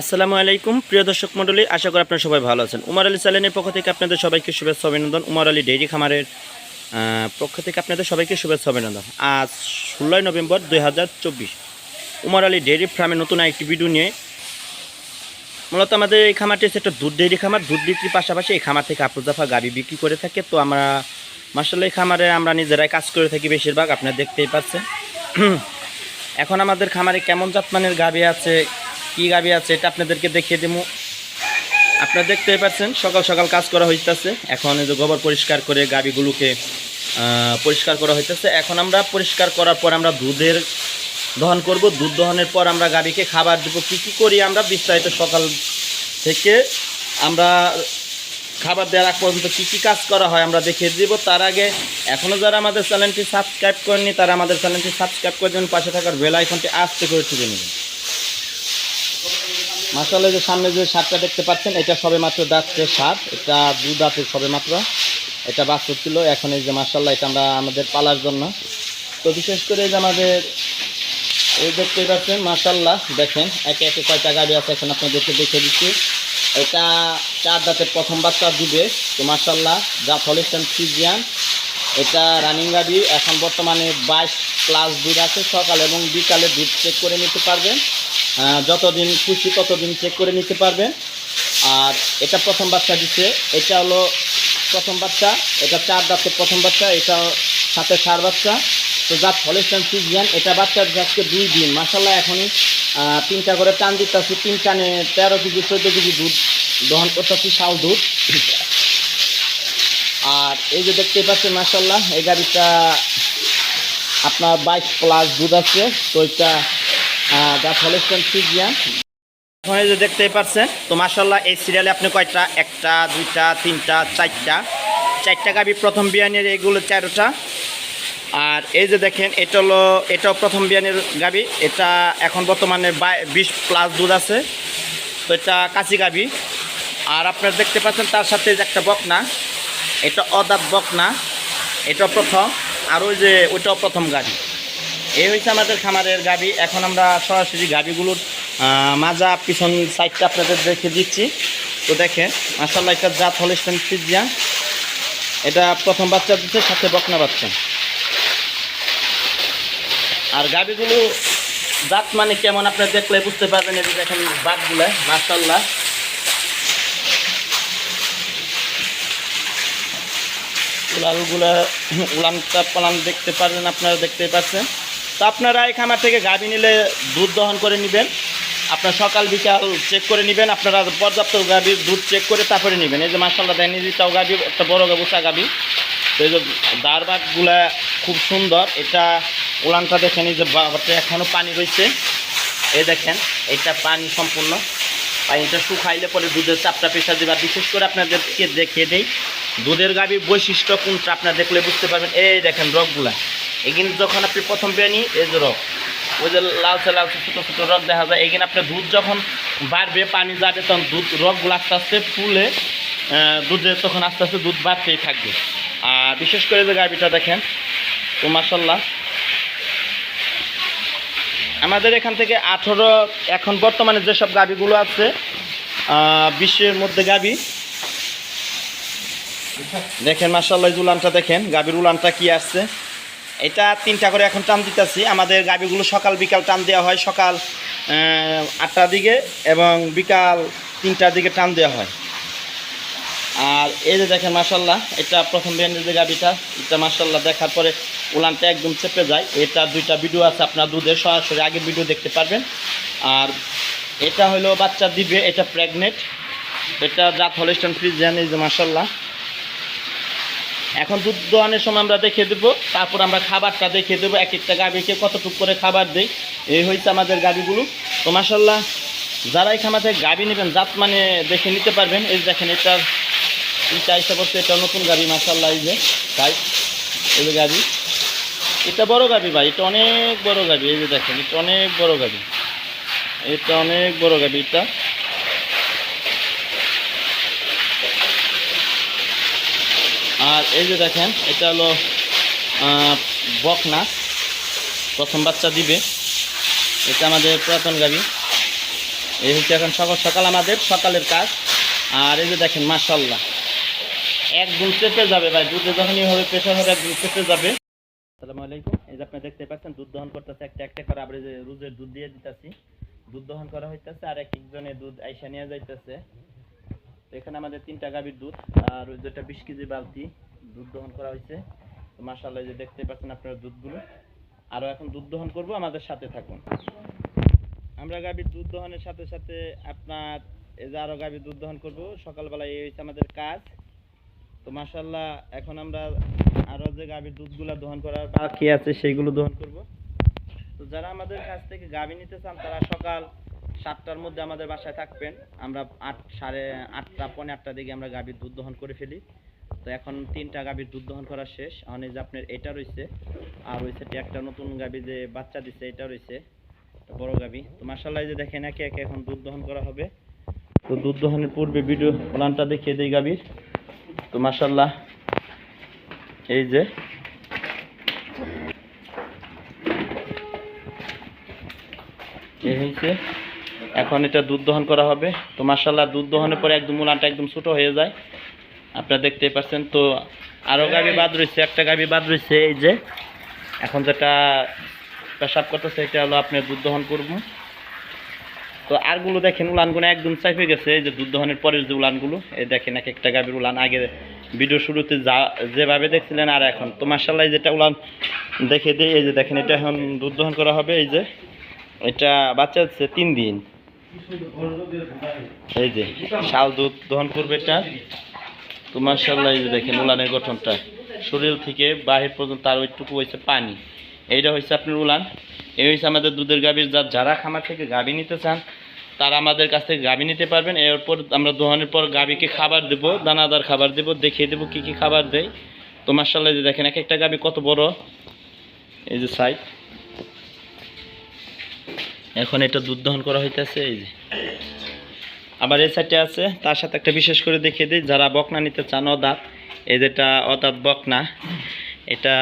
আসসালামু আলাইকুম। প্রিয় দর্শক মণ্ডলী, আশা করি আপনারা সবাই ভালো আছেন। উমার আলী চ্যানেলের পক্ষ থেকে আপনাদের সবাইকে শুভেচ্ছা, অভিনন্দন। উমার আলী ডেইরি খামারের পক্ষ থেকে আপনাদের সবাইকে শুভেচ্ছা, অভিনন্দন। আজ ষোলোই নভেম্বর দুই হাজার চব্বিশ। উমার আলী ডেইরি ফার্মে নতুন একটি ভিডিও নিয়ে মূলত আমাদের এই খামারটি হচ্ছে একটা দুধ ডেইরি খামার। দুধ বিক্রির পাশাপাশি এই খামার থেকে আপুজাফা গাবি বিক্রি করে থাকে। তো আমরা মাসাল্লাহ এই খামারে আমরা নিজেরাই কাজ করে থাকি বেশিরভাগ, আপনারা দেখতেই পাচ্ছেন। এখন আমাদের খামারে কেমন জাতমানের গাবি আছে কি গাবি আছে এটা আপনাদেরকে দেখিয়ে দেবো আপনারা দেখতেই পাচ্ছেন, সকাল সকাল কাজ করা হইতেছে। এখন এই যে গোবর পরিষ্কার করে গাবিগুলোকে পরিষ্কার করা হইতেছে। এখন আমরা পরিষ্কার করার পর আমরা দুধের দহন করব। দুধ দহনের পর আমরা গাবিকে খাবার দেবো। কী কী করি আমরা? বিস্তারিত সকাল থেকে আমরা খাবার দেওয়ার আগ পর্যন্ত কী কী কাজ করা হয় আমরা দেখিয়ে দিব। তার আগে এখনও যারা আমাদের চ্যানেলটি সাবস্ক্রাইব করেনি তারা আমাদের চ্যানেলটি সাবস্ক্রাইব করে দেবেন। পাশে থাকার বেল আস্তে করে তুলে নেবেন। মাসালে যে সামনে যে সারটা দেখতে পাচ্ছেন, এটা সবে মাত্র দাঁতছে সার এটা দু দাঁতের সবে মাত্র এটা বাস্তব ছিল, এখন এই যে মাসাল্লাহ এটা আমরা আমাদের পালার জন্য। তো বিশেষ করে যে আমাদের, এই দেখতে পাচ্ছেন মাসাল্লাহ দেখেন, একে একে কয়টা গাড়ি আছে এখন আপনাদেরকে দেখে দেখে দিচ্ছি। এটা চার দাঁতের প্রথম বাচ্চা দিবে তো মাসাল্লাহ যা হলিস্টান ফ্রিজিয়ান, এটা রানিং গাড়ি এখন বর্তমানে বাইশ প্লাস দুধ আছে, সকাল এবং বিকালে দুধ চেক করে নিতে পারবেন। যতদিন খুশি ততদিন চেক করে নিতে পারবেন। আর এটা প্রথম বাচ্চা দিচ্ছে এটা হলো প্রথম বাচ্চা। এটা চার দাঁতের প্রথম বাচ্চা। এটা সাথে সার বাচ্চা। তো জাত হলিস্টান ফ্রিজিয়ান এটা বাচ্চার আজকে দুই দিন। মাসাল্লাহ এখনই তিনটা করে টান দিতেছি। তিন টানে তেরো কেজি, চোদ্দ কেজি দুধ দহন করতেছি, শাল দুধ। আর এই যে দেখতে পাচ্ছেন মাসাল্লাহ এই গাড়িটা আপনার বাইশ প্লাস দুধ আছে। তো এটা জাত হলিস্টান ফ্রিজিয়ান এখন যে দেখতেই পাচ্ছেন, তো মাসাল্লাহ এই সিরিয়ালে আপনি কয়টা? একটা, দুইটা, তিনটা, চারটা। চারটা গাবি প্রথম বিয়ানের এগুলো চারোটা। আর এই যে দেখেন, এটা হলো, এটাও প্রথম বিয়ানের গাবি। এটা এখন বর্তমানে বিশ প্লাস দুধ আছে। তো এটা কাঁচি গাবি। আর আপনারা দেখতে পাচ্ছেন তার সাথে যে একটা বকনা। এটা অদাত বকনা। এটা প্রথম। আর ওই যে, ওইটাও প্রথম গাবি। এই হচ্ছে আমাদের খামারের গাবি। এখন আমরা সরাসরি গাবিগুলোর মাজা পিছন সাইডটা আপনাদের দেখে দিচ্ছি। তো দেখেন মাসাল্লাহ এটা জাত হলিস্টান ফিজিয়া। এটা প্রথম বাচ্চা দিচ্ছে, সাথে বকনা বাচ্চা। আর গাবিগুলো জাত মানে কেমন আপনারা দেখলে বুঝতে পারবেন যে দেখেন বাঘগুলা মাসাল্লাহ উলানগুলা উলানটা পালান দেখতে পারবেন, আপনারা দেখতে পাচ্ছেন। তো আপনারা এই খামার থেকে গাভী নিলে দুধ দহন করে নেবেন। আপনার সকাল, বিকাল চেক করে নেবেন। আপনারা পর্যাপ্ত গাভীর দুধ চেক করে তারপরে নেবেন। এই যে মাসাল্লাহ দেন এটাও গাভী, একটা বড় গাবুচা গাভী। তো এই যে দারবাগগুলা খুব সুন্দর। এটা উলানটা দেখেন, এই যে এখনও পানি রয়েছে এই দেখেন, এটা পানি সম্পূর্ণ। পানিটা শুকাইলে পরে দুধের চাপটা পেশা দেবে বিশেষ করে আপনাদেরকে দেখিয়ে দেই, দুধের গাভীর বৈশিষ্ট্য কোনটা আপনারা দেখলে বুঝতে পারবেন। এই দেখেন রগগুলা। এখানে যখন আপনি প্রথম পেয়ে এই যে রগ ওই যে লালচে লালচে ছোটো ছোটো রগ দেখা যায় এখানে আপনার দুধ যখন বাড়বে, পানি যাবে, তখন দুধ রগগুলো আস্তে আস্তে ফুলে দুধে তখন আস্তে আস্তে দুধ বাড়তেই থাকবে। আর বিশেষ করে যে গাভীটা দেখেন, তো মাসাল্লাহ আমাদের এখান থেকে আঠেরো, এখন বর্তমানে যেসব গাবিগুলো আছে বিশ্বের মধ্যে গাবি দেখেন মার্শাল্লাহ উলানটা দেখেন গাবির উলানটা কি আসছে। এটা তিনটা করে এখন টান দিতেছি। আমাদের গাবিগুলো সকাল, বিকাল টান দেওয়া হয়। সকাল আটটার দিকে এবং বিকাল তিনটার দিকে টান দেওয়া হয়। আর এই যে দেখেন মাসাল্লাহ এটা প্রথম ব্যান্ডের যে গাবিটা এটা মাসাল্লাহ দেখার পরে উলানটা একদম চেপে যায়। এটা দুইটা ভিডিও আছে, আপনার দুধের সরাসরি আগে ভিডিও দেখতে পারবেন। আর এটা হলো বাচ্চা দিবে, এটা প্রেগনেন্ট এটা জাত হলিস্টন ফ্রিজ এই যে মাসাল্লাহ এখন দুধ দোয়ানোর সময় আমরা দেখিয়ে দেবো, তারপর আমরা খাবারটা দেখিয়ে দেবো, এক একটা গাবিকে কতটুকু করে খাবার দেই। এই হয়েছে আমাদের গাবিগুলো তো মাসাল্লাহ যারা খামার থেকে গাবি নেবেন, জাত মানে দেখে নিতে পারবেন। এই দেখেন, এটার এটা হিসাব হচ্ছে এটা নতুন গাড়ি মাসাল্লাহ এই যে, তাই, এই যে গাড়ি এটা বড় গাড়ি ভাই, এটা অনেক বড় গাড়ি এই যে দেখেন, এটা অনেক বড় গাড়ি এটা অনেক বড় গাড়ি এটা। আর এই যে দেখেন, এটা হলো বকনা। প্রথম বাচ্চা দিবে। এটা আমাদের পুরাতন গাড়ি এই হচ্ছে এখন সকাল সকাল আমাদের, সকালের কাজ। আর এই যে দেখেন মাসাল্লাহ একদম চেপে যাবে ভাই, দুধে যখনই হবে প্রেশার হবে, একদম চেপে যাবে। আসসালামু আলাইকুম। এই যে আপনি দেখতে পাচ্ছেন, দুধ দহন করতেছে একটা একটা করে। এই যে রোজের দুধ দিয়ে দিতেছি। দুধ দহন করা হইতেছে আর এক একজনে দুধ আইসা নিয়ে যাইতেছে। এখানে আমাদের তিনটা গাভীর দুধ, আর ওই যেটা বিশ কেজি বালতি দুধ দহন করা হয়েছে। মাসাল্লাহ যে দেখতে পাচ্ছেন আপনারা দুধগুলো। আরও এখন দুধ দহন করব, আমাদের সাথে থাকুন। আমরা গাভীর দুধ দহনের সাথে সাথে আপনার এই যে আরও গাভীর দুধ দহন করব। সকালবেলা এই হচ্ছে আমাদের কাজ। তো মাসাল্লাহ এখন আমরা আরও যে গাভীর দুধগুলা দহন করার বাকি আছে, সেইগুলো দহন করব। তো যারা আমাদের কাছ থেকে গাভী নিতে চান, তারা সকাল সাতটার মধ্যে আমাদের বাসায় থাকবেন। আমরা আট, সাড়ে আটটা, পৌনে আটটার দিকে আমরা গাভীর দুধ দহন করে ফেলি। তো এখন তিনটা গাভীর দুধ দহন করা শেষ। এই যে আপনার এটা রয়েছে আর রয়েছে একটা নতুন গাভী যে বাচ্চা দিছে, এটা রয়েছে বড় গাভী। তো এই যে দেখেন, একে একে এখন দুধ দহন করা হবে। তো দুধ দহনের পূর্বে ভিডিও প্ল্যানটা দেখিয়ে দিই গাভীর। তো মাসাল্লাহ এই যে। এই হয়েছে এখন এটা দুধ দহন করা হবে। তো মাসাল্লাহ দুধ দহনের পরে একদম উলানটা একদম ছোটো হয়ে যায়। আপনারা দেখতেই পাচ্ছেন, তো আরও গাভি বাদ রয়েছে একটা গাভি বাদ রয়েছে এই যে। এখন যেটা পেশাব করতেছে, এটা হলো আপনি দুধ দহন করব। তো আরগুলো দেখেন, উলানগুলো একদম চাইপে গেছে, এই যে দুধ দহনের পরের যে উলানগুলো, এই দেখেন এক একটা গাভীর উলান। আগে ভিডিও শুরুতে যা, যেভাবে দেখছিলেন, আর এখন। তো মার্শাল্লাহ যেটা উলান দেখে দিই, এই যে দেখেন, এটা এখন দুধ দহন করা হবে, এই যে। এটা বাচ্চা হচ্ছে তিন দিন। এই যে, শাল দুধ দহন করবে এটা। তো মার্শাল্লাহ এই যে দেখেন উলানের গঠনটা। শরীর থেকে বাহির পর্যন্ত তার ওইটুকু হয়েছে পানি। এইটা হচ্ছে আপনার উলান। এই হচ্ছে আমাদের দুধের গাভীর যা যারা খামার থেকে গাভী নিতে চান, তারা আমাদের কাছ থেকে গাভী নিতে পারবেন। এরপর আমরা দোহানের পর গাভীকে খাবার দেবো, দানাদার খাবার দেবো, দেখিয়ে দেবো কী কী খাবার দেয়। তো মার্শাল্লাহ যে দেখেন এক একটা গাভী কত বড়। এই যে সাইড এখন এটা দুধ দহন করা হইতেছে, এই যে। আবার এই সাইডে আছে, তার সাথে একটা বিশেষ করে দেখিয়ে দিই, যারা বকনা নিতে চান, অদাঁত, এই যেটা অদাঁত বকনা, এটা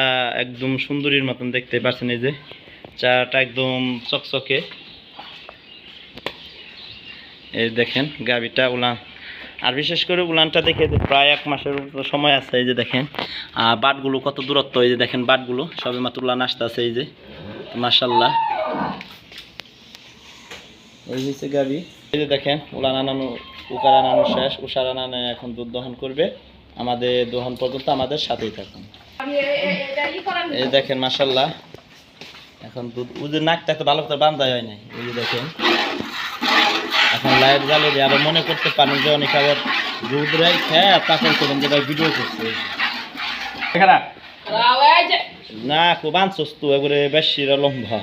একদম সুন্দরীর মতন দেখতে পাচ্ছেন, এই যে। চাটা একদম চকচকে। এই দেখেন গাবিটা উলান। আর বিশেষ করে উলানটা দেখে প্রায় এক মাসের সময় আছে, এই যে দেখেন। আর বাটগুলো কত দূরত্ব, এই যে দেখেন বাটগুলো সবে মাত্র উলান আসতে আছে এই যে। মাসাল্লাহ এই হচ্ছে গাবি এই যে দেখেন উলান আনানো উকার আনানো শেষ উষার আনানো এখন দুধ দহন করবে। আমাদের দহন পর্যন্ত আমাদের সাথেই থাকুন। এই দেখেন মাসাল্লাহ এখন দুধ ওদের নাকটা তো ভালো করে বান্ধা হয় নাই এই যে দেখেন। এখন লাইট জ্বালে জ্বালিয়ে আরও মনে করতে পারেন যে অনেক আবার দুধ রাই খেয়ে তারপর করুন যে ভাই ভিডিও করছে। না খুব আনছস তো এবারে বেশি লম্বা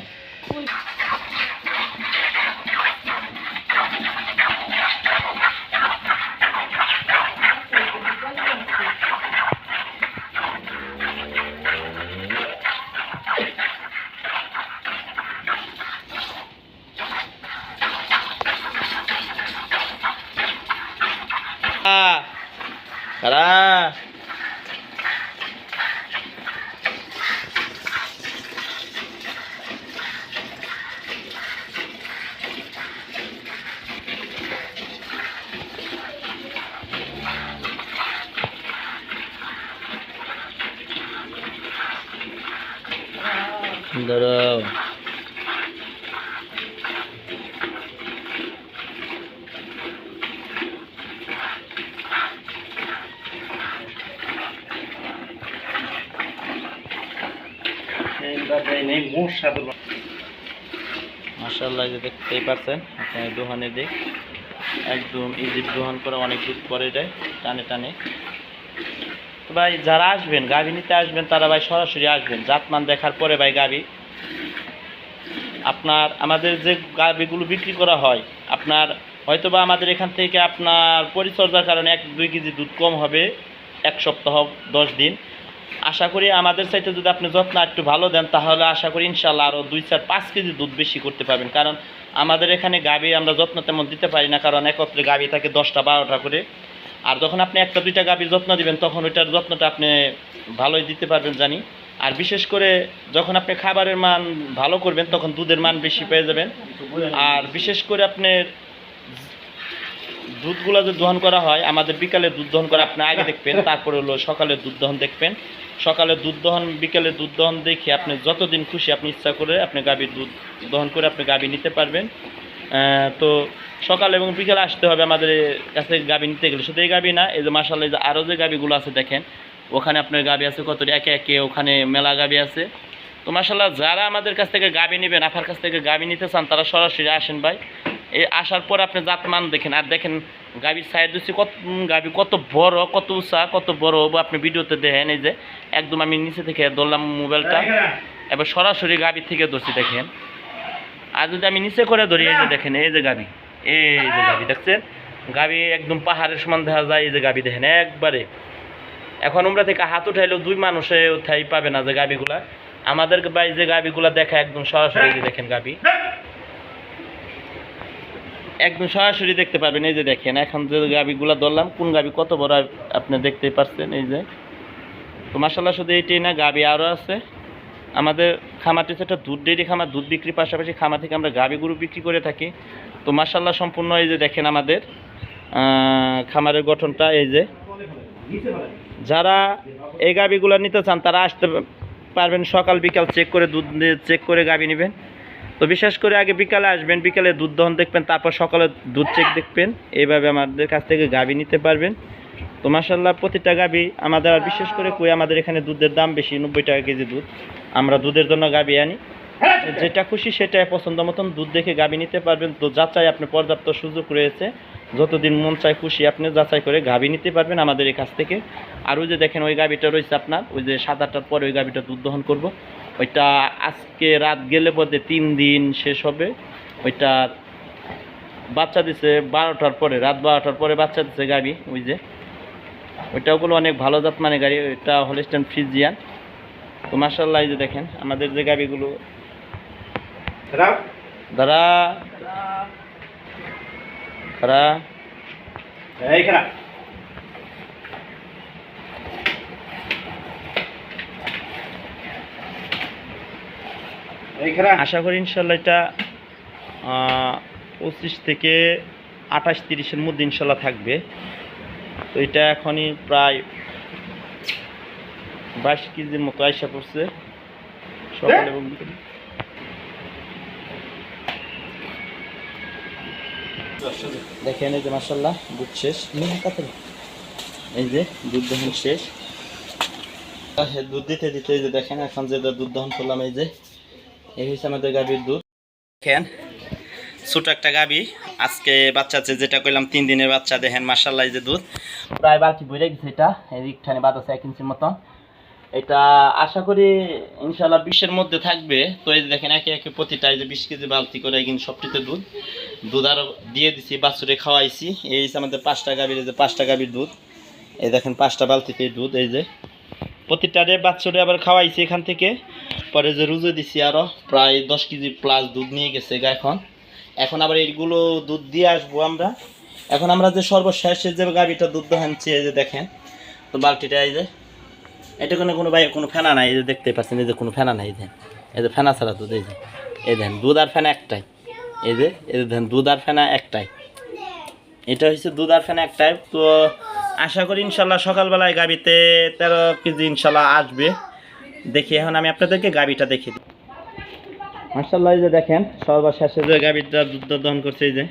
কারা ধরো মাসাল্লাহ যে দেখতেই পাচ্ছেন দোহানের দিক। একদম দোহান করে অনেক দুধ পরে যায়, টানে টানে। ভাই, যারা আসবেন নিতে আসবেন, তারা ভাই সরাসরি আসবেন। জাতমান দেখার পরে ভাই গাভী আপনার, আমাদের যে গাভীগুলো বিক্রি করা হয়, আপনার হয়তোবা আমাদের এখান থেকে আপনার পরিচর্যার কারণে এক দুই কেজি দুধ কম হবে, এক সপ্তাহ দশ দিন। আশা করি আমাদের চাইতে যদি আপনি যত্ন একটু ভালো দেন, তাহলে আশা করি ইনশাল্লাহ আরও দুই চার পাঁচ কেজি দুধ বেশি করতে পারবেন। কারণ আমাদের এখানে গাভী আমরা যত্ন তেমন দিতে পারি না, কারণ একত্রে গাভী থাকে দশটা বারোটা করে। আর যখন আপনি একটা দুইটা গাভীর যত্ন দিবেন, তখন ওইটার যত্নটা আপনি ভালোই দিতে পারবেন জানি। আর বিশেষ করে যখন আপনি খাবারের মান ভালো করবেন, তখন দুধের মান বেশি পেয়ে যাবেন। আর বিশেষ করে আপনার দুধগুলো যে দহন করা হয় আমাদের বিকালে দুধ দহন করা আপনি আগে দেখবেন তারপরে হলো সকালে দুধ দহন দেখবেন। সকালে দুধ দহন বিকালে দুধ দহন দেখে আপনি যতদিন খুশি আপনি ইচ্ছা করে আপনি গাভীর দুধ দহন করে আপনি গাভী নিতে পারবেন। তো সকাল এবং বিকালে আসতে হবে আমাদের কাছে গাভী নিতে গেলে। শুধু এই গাভী না এই যে মাসাল্লাহ যে আরও যে গাভীগুলো আছে দেখেন ওখানে আপনার গাভী আছে কত? একে একে ওখানে মেলা গাভী আছে। তো মাসাল্লাহ যারা আমাদের কাছ থেকে গাভী নেবেন আপনার কাছ থেকে গাভী নিতে চান তারা সরাসরি আসেন ভাই। এই আসার পর আপনি জাতমান দেখেন। আর দেখেন, গাভীর সাইড দিচ্ছি কত গাভী কত বড়, কত উঁচা, কত বড় আপনি ভিডিওতে দেখেন। এই যে, একদম আমি নিচে থেকে ধরলাম মোবাইলটা। এবার সরাসরি গাভী থেকে ধরছি, দেখেন। আর যদি আমি নিচে করে ধরি, এই যে দেখেন, এই যে গাভী, এই যে গাভী, দেখছেন? গাভী একদম পাহাড়ের সমান দেখা যায়, এই যে গাভী, দেখেন, একবারে। এখন আমরা থেকে হাত উঠাইলেও দুই মানুষে উঠাই পাবে না যে গাভীগুলা। আমাদের ভাই যে গাভীগুলা দেখা একদম সরাসরি দেখেন গাভী। একদম সরাসরি দেখতে পাবেন এই যে দেখেন, এখন যে গাভীগুলা ধরলাম, কোন গাভী কত বড় আপনি দেখতেই পারছেন, এই যে। তো মাসাল্লাহ শুধু এইটাই না গাভী আরও আছে। আমাদের খামারটি হচ্ছে একটা দুধ ডেয়ারি খামার, দুধ বিক্রির পাশাপাশি খামার থেকে আমরা গাভী গরু বিক্রি করে থাকি। তো মাসাল্লাহ সম্পূর্ণ এই যে দেখেন আমাদের খামারের গঠনটা, এই যে। যারা এই গাভীগুলো নিতে চান, তারা আসতে পারবেন, সকাল বিকাল চেক করে দুধ চেক করে গাভী নেবেন। তো বিশেষ করে আগে বিকালে আসবেন, বিকালে দুধ দহন দেখবেন, তারপর সকালে দুধ চেক দেখবেন এইভাবে আমাদের কাছ থেকে গাভী নিতে পারবেন। তো মাসাল্লাহ প্রতিটা গাভী, আমাদের আর বিশেষ করে কই, আমাদের এখানে দুধের দাম বেশি, নব্বই টাকা কেজি দুধ। আমরা দুধের জন্য গাভী আনি। যেটা খুশি সেটাই পছন্দ মতন দুধ দেখে গাভী নিতে পারবেন। তো যাচাই আপনি পর্যাপ্ত সুযোগ রয়েছে। যতদিন মন চায় খুশি আপনি যাচাই করে গাভী নিতে পারবেন আমাদের এই কাছ থেকে। আর ওই যে দেখেন ওই গাভীটা রয়েছে আপনার, ওই যে সাত আটটার পরে ওই গাভীটা দুধ দহন করব। ওইটা আজকে রাত গেলে পথে তিন দিন শেষ হবে। ওইটা বাচ্চা দিছে বারোটার পরে রাত বারোটার পরে বাচ্চা দিছে গাড়ি ওই যে। ওইটা ওগুলো অনেক ভালো জাত মানে গাড়ি ওইটা হলিস্টান ফ্রিজিয়ান। তো মার্শাল্লাহ যে দেখেন আমাদের যে গাড়িগুলো। দাঁড়া। দাঁড়া। আশা করি ইনশাল্লাহ এটা পঁচিশ থেকে আঠাশ তিরিশের মধ্যে ইনশাল্লাহ থাকবে। তো এটা এখনই প্রায় বাইশ কেজির মতো আইসা পড়ছে। সকাল এবং দেখেন এই যে মাসাল্লাহ দুধ শেষ। এই যে দুধ দহন শেষ। দুধ দিতে দিতে এই যে দেখেন, এখন যে দুধ দহন করলাম, এই যে এই হচ্ছে আমাদের গাভীর দুধ। দেখেন ছোট একটা গাভী। আজকে বাচ্চা আছে যেটা কইলাম তিন দিনের বাচ্চা দেখেন মার্শাল্লাহ এই যে দুধ। প্রায় বালতি বইরে গেছে এটা এদিকখানে বাদ আছে এক ইঞ্চির মতন। এটা আশা করি ইনশাল্লাহ বিশের মধ্যে থাকবে। তো এই যে দেখেন একে একে প্রতিটা এই যে বিশ কেজি বালতি করে কিন্তু সবটিতে দুধ। দুধ আরও দিয়ে দিছি বাছুরে খাওয়াইছি। এই আমাদের পাঁচটা গাভীর এই যে পাঁচটা গাভীর দুধ। এই দেখেন পাঁচটা বালতিতে দুধ এই যে। প্রতিটারে বাচ্চারে আবার খাওয়াইছি এখান থেকে। পরে যে রুজে দিছি আরও প্রায় দশ কেজি প্লাস দুধ নিয়ে গেছে গা এখন। এখন আবার এইগুলো দুধ দিয়ে আসব আমরা। এখন আমরা যে সর্বশেষে যে গাড়িটা দুধ দোহানছি এই যে দেখেন, তো বালতিটা এই যে, এটা কোনো কোনো ভাই কোনো ফেনা নাই, এই যে দেখতে পাচ্ছেন, এই যে কোনো ফেনা নাই যে। এই যে ফেনা ছাড়া দুধ, এই যে। এই দেন দুধ আর ফেনা একটাই। এই যে, এই দেন দুধ আর ফেনা একটাই। এটা হচ্ছে দুধ আর ফেনা একটাই, তো আশা করি ইনশাল্লাহ সকালবেলায় গাবিতে তেরো কেজি ইনশাল্লাহ আসবে। দেখি, এখন আমি আপনাদেরকে গাবিটা দেখিয়ে দিই। মার্শাল্লাহ যে দেখেন সর্বশেষে যে গাবিটা দুধ দহন করছে, এই যে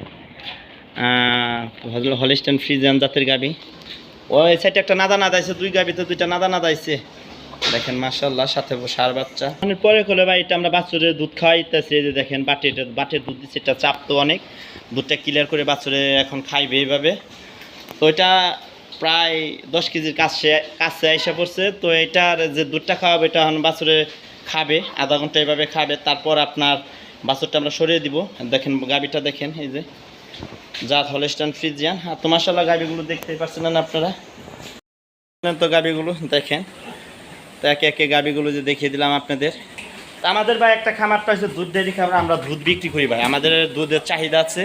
হলিস্টান ফ্রিজিয়ান জাতের গাবি ও, এই সাইডে একটা নাদা নাদাইছে, দুই গাবিতে দুইটা নাদা নাদাইছে। দেখেন মার্শাল্লাহ সাথে সার বাচ্চা। মানে পরে খোলে ভাই, এটা আমরা বাচ্চাদের দুধ খাওয়াইতেছি যে দেখেন বাটিটা বাটির দুধ দিচ্ছে এটা চাপ তো অনেক। দুধটা ক্লিয়ার করে বাচ্চারে এখন খাইবে এইভাবে। তো এটা প্রায় দশ কেজির কাছে কাছে এসে পড়ছে। তো এটার যে দুধটা খাওয়াবে, এটা এখন বাছুরে খাবে, আধা ঘণ্টা এভাবে খাবে। তারপর আপনার বাছুরটা আমরা সরিয়ে দিব। দেখেন গাবিটা দেখেন, এই যে। জাত হলেস্টান ফ্রিজিয়ান। আর তো মাসাল্লাহ গাবিগুলো দেখতেই পাচ্ছেন না আপনারা তো গাবিগুলো দেখেন। তো একে একে গাবিগুলো যে দেখিয়ে দিলাম আপনাদের। আমাদের ভাই একটা খামারটা হচ্ছে দুধ ডেয়ারি খামার। আমরা দুধ বিক্রি করি ভাই। আমাদের দুধের চাহিদা আছে।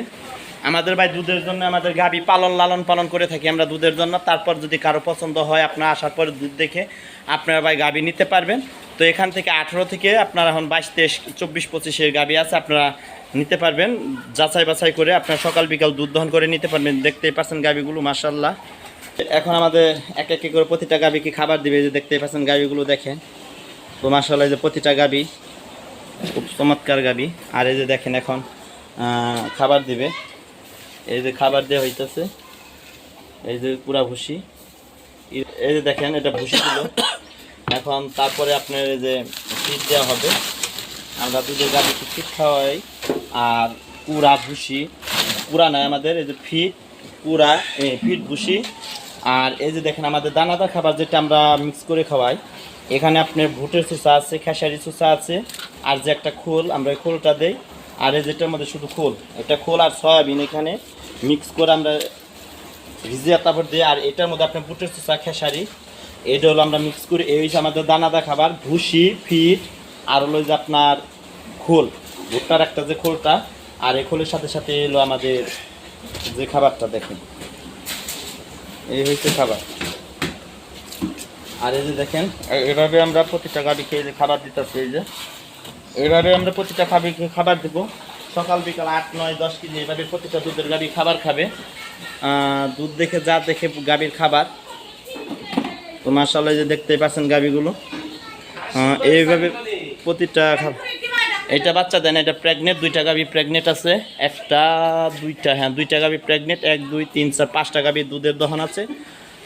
আমাদের ভাই দুধের জন্য আমাদের গাবি পালন, লালন পালন করে থাকি আমরা দুধের জন্য। তারপর যদি কারও পছন্দ হয়, আপনার আসার পরে দুধ দেখে আপনারা ভাই গাবি নিতে পারবেন। তো এখান থেকে আঠেরো থেকে আপনার এখন বাইশ, তেইশ, চব্বিশ, পঁচিশের গাবি আছে, আপনারা নিতে পারবেন। যাচাই বাছাই করে আপনার সকাল, বিকাল দুধ দহন করে নিতে পারবেন। দেখতেই পাচ্ছেন গাবিগুলো মাসাল্লাহ এখন আমাদের এক এক করে প্রতিটা গাবিকে খাবার দিবে? যে দেখতেই পাচ্ছেন গাবিগুলো দেখেন। তো মাসাল্লাহ যে প্রতিটা গাবি, খুব চমৎকার গাবি। আর এই যে দেখেন এখন খাবার দিবে। এই যে খাবার দেওয়া হইতেছে, এই যে পুরা ভুসি। এই- যে দেখেন, এটা ভুসি ছিল। এখন তারপরে আপনার এই যে ফিট দেওয়া হবে। আমরা দুধের গাড়িকে ফিট খাওয়াই। আর পুরা ভুসি, পুরা নয় আমাদের, এই যে ফিট, পুরা ফিট ভুসি। আর এই যে দেখেন, আমাদের দানাদার খাবার যেটা আমরা মিক্স করে খাওয়াই। এখানে আপনার ভুটের চুষা আছে খেসারি চুষা আছে, আর যে একটা খোল, আমরা খোলটা দেই। আর এই যেটার মধ্যে শুধু খোল, এটা খোল আর সয়াবিন এখানে। মিক্স করে আমরা ভিজিয়ে তারপর দিয়ে, আর এটার মধ্যে আপনার বুটের চোষা খেসারি, এটা হলো আমরা মিক্স করি। এই হচ্ছে আমাদের দানাদার খাবার, ভুসি, ফিট, আর হলো যে আপনার খোল। ভুট্টার একটা যে খোলটা, আর এই খোলের সাথে সাথে এলো আমাদের যে খাবারটা দেখেন। এই হচ্ছে খাবার। আর এই যে দেখেন, এভাবে আমরা প্রতিটা গাড়িকে এই যে খাবার দিতেছি, এই যে। এভাবে আমরা প্রতিটা খাবিকে খাবার দেবো। সকাল বিকাল আট, নয়, দশ কেজি এভাবে প্রতিটা দুধের গাড়ি খাবার খাবে। দুধ দেখে যা দেখে গাভীর খাবার। তো মাসাল্লাহ যে দেখতেই পাচ্ছেন গাভীগুলো এইভাবে প্রতিটা এটা বাচ্চা দেন এটা প্রেগনেন্ট দুইটা গাভী প্রেগনেন্ট আছে। একটা, দুইটা হ্যাঁ দুইটা গাভী প্রেগনেন্ট এক, দুই, তিন, চার, পাঁচটা গাভী দুধের দহন আছে।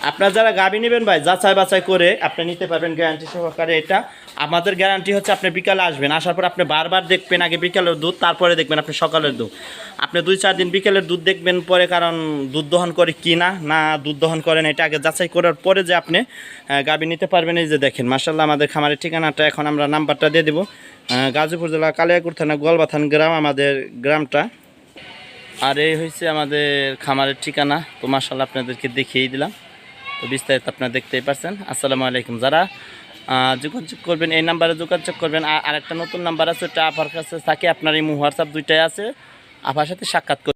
আপনার যারা গাভী নেবেন ভাই, যাচাই বাছাই করে আপনি নিতে পারবেন গ্যারান্টি সহকারে এটা। আমাদের গ্যারান্টি হচ্ছে আপনি বিকালে আসবেন, আসার পর আপনি বারবার দেখবেন আগে বিকালের দুধ, তারপরে দেখবেন আপনি সকালের দুধ। আপনি দুই চার দিন বিকেলের দুধ দেখবেন, পরে কারণ দুধ দহন করে কি না না দুধ দহন করেন এটা আগে যাচাই করার পরে যে আপনি গাভী নিতে পারবেন, এই যে দেখেন মার্শাল্লাহ আমাদের খামারের ঠিকানাটা এখন আমরা নাম্বারটা দিয়ে দেবো। গাজীপুর জেলা কালিয়াকুর থানা, গোয়ালবাথান গ্রাম, আমাদের গ্রামটা। আর এই হয়েছে আমাদের খামারের ঠিকানা, তো মাসাল্লাহ আপনাদেরকে দেখিয়ে দিলাম। তো বিস্তারিত আপনারা দেখতেই পারছেন। আসসালামু আলাইকুম, যারা যোগাযোগ করবেন, এই নাম্বারে যোগাযোগ করবেন। আর একটা নতুন নাম্বার আছে, ওটা আপার কাছে থাকে, আপনার এই হোয়াটসঅ্যাপ দুইটাই আছে। আপার সাথে সাক্ষাৎ